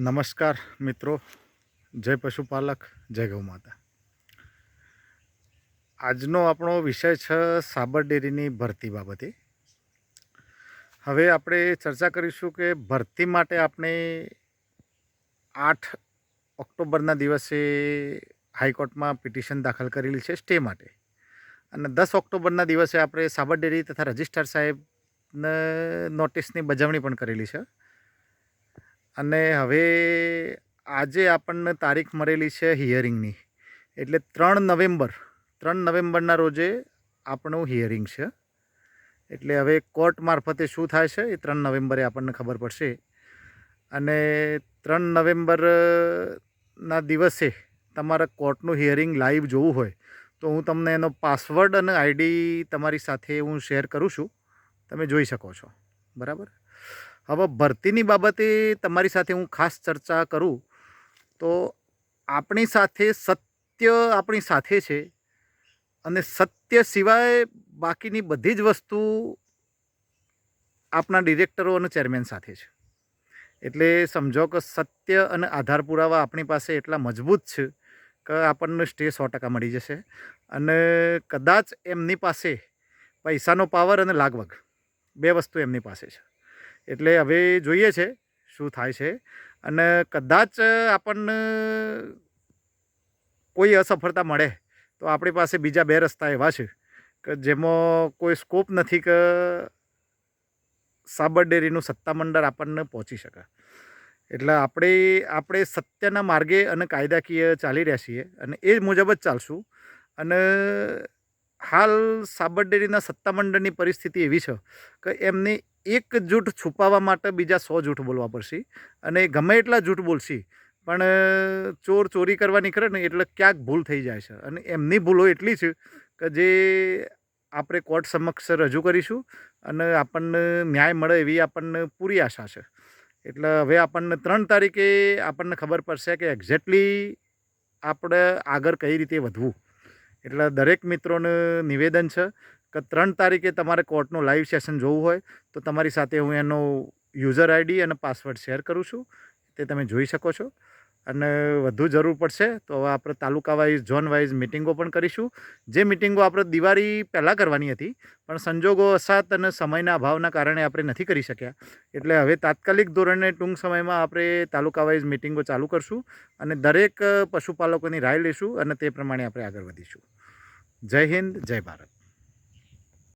નમસ્કાર મિત્રો. જય પશુપાલક, જય ગૌ માતા. આજનો આપણો વિષય છે સાબર ડેરીની ભરતી બાબતે. હવે આપણે ચર્ચા કરીશું કે ભરતી માટે આપણે આઠ ઓક્ટોબરના દિવસે હાઈકોર્ટમાં પિટિશન દાખલ કરેલી છે સ્ટે માટે. અને દસ ઓક્ટોબરના દિવસે આપણે સાબર ડેરી તથા રજિસ્ટ્રાર સાહેબને નોટિસની બજાવણી પણ કરેલી છે. અને હવે આજે આપણને તારીખ મળેલી છે હિયરિંગની. એટલે ત્રણ નવેમ્બર, ત્રણ નવેમ્બરના રોજે આપણું હિયરિંગ છે. એટલે હવે કોર્ટ મારફતે શું થાય છે એ ત્રણ નવેમ્બરે આપણને ખબર પડશે. અને ત્રણ નવેમ્બરના દિવસે તમારે કોર્ટનું હિયરિંગ લાઈવ જોવું હોય, તો હું તમને એનો પાસવર્ડ અને આઈડી તમારી સાથે હું શેર કરું છું. તમે જોઈ શકો છો. બરાબર? હવે ભરતીની બાબતે તમારી સાથે હું ખાસ ચર્ચા કરું, તો આપણી સાથે સત્ય આપણી સાથે છે અને સત્ય સિવાય બાકીની બધી જ વસ્તુ આપણા ડિરેક્ટરો અને ચેરમેન સાથે છે. એટલે સમજો કે સત્ય અને આધાર પુરાવા આપણી પાસે એટલા મજબૂત છે કે આપણને સ્ટે સો ટકા મળી જશે અને કદાચ એમની પાસે પૈસાનો પાવર અને લાગવગ બે વસ્તુ એમની પાસે છે. એટલે હવે જોઈએ છે શું થાય છે. અને કદાચ આપણને કોઈ અસફળતા મળે તો આપણી પાસે બીજા બે રસ્તા એવા છે કે જેમાં કોઈ સ્કોપ નથી કે સાબર ડેરીનું સત્તામંડળ આપણને પહોંચી શકે. એટલે આપણે આપણે સત્યના માર્ગે અને કાયદાકીય ચાલી રહ્યા છીએ અને એ મુજબ જ ચાલશું. અને હાલ સાબર ડેરીના સત્તામંડળની પરિસ્થિતિ એવી છે કે એમને એક જૂઠ છુપાવવા માટે બીજા સો જૂઠ બોલવા પડશે. અને ગમે એટલા જૂઠ બોલશે, પણ ચોર ચોરી કરવા નીકળે ને એટલે ક્યાંક ભૂલ થઈ જાય છે. અને એમની ભૂલો એટલી છે કે જે આપણે કોર્ટ સમક્ષ રજૂ કરીશું અને આપણને ન્યાય મળે એવી આપણને પૂરી આશા છે. એટલે હવે આપણને ત્રણ તારીખે આપણને ખબર પડશે કે એક્ઝેક્ટલી આપણે આગળ કઈ રીતે વધવું. એટલે દરેક મિત્રોને નિવેદન છે કે ત્રણ તારીખે તમારે કોર્ટનું લાઈવ સેશન જોવું હોય, તો તમારી સાથે હું એનો યુઝર આઈડી અને પાસવર્ડ શેર કરું છું, તે તમે જોઈ શકો છો. અને વધુ જરૂર પડશે તો હવે આપણે તાલુકા વાઇઝ ઝોન વાઇઝ મિટિંગો પણ કરીશું. જે મિટિંગો આપણે દિવાળી પહેલાં કરવાની હતી, પણ સંજોગો અસાત અને સમયના અભાવના કારણે આપણે નથી કરી શક્યા. એટલે હવે તાત્કાલિક ધોરણે ટૂંક સમયમાં આપણે તાલુકા વાઇઝ મિટિંગો ચાલુ કરશું અને દરેક પશુપાલકોની રાય લઈશું અને તે પ્રમાણે આપણે આગળ વધીશું. જય હિન્દ, જય ભારત.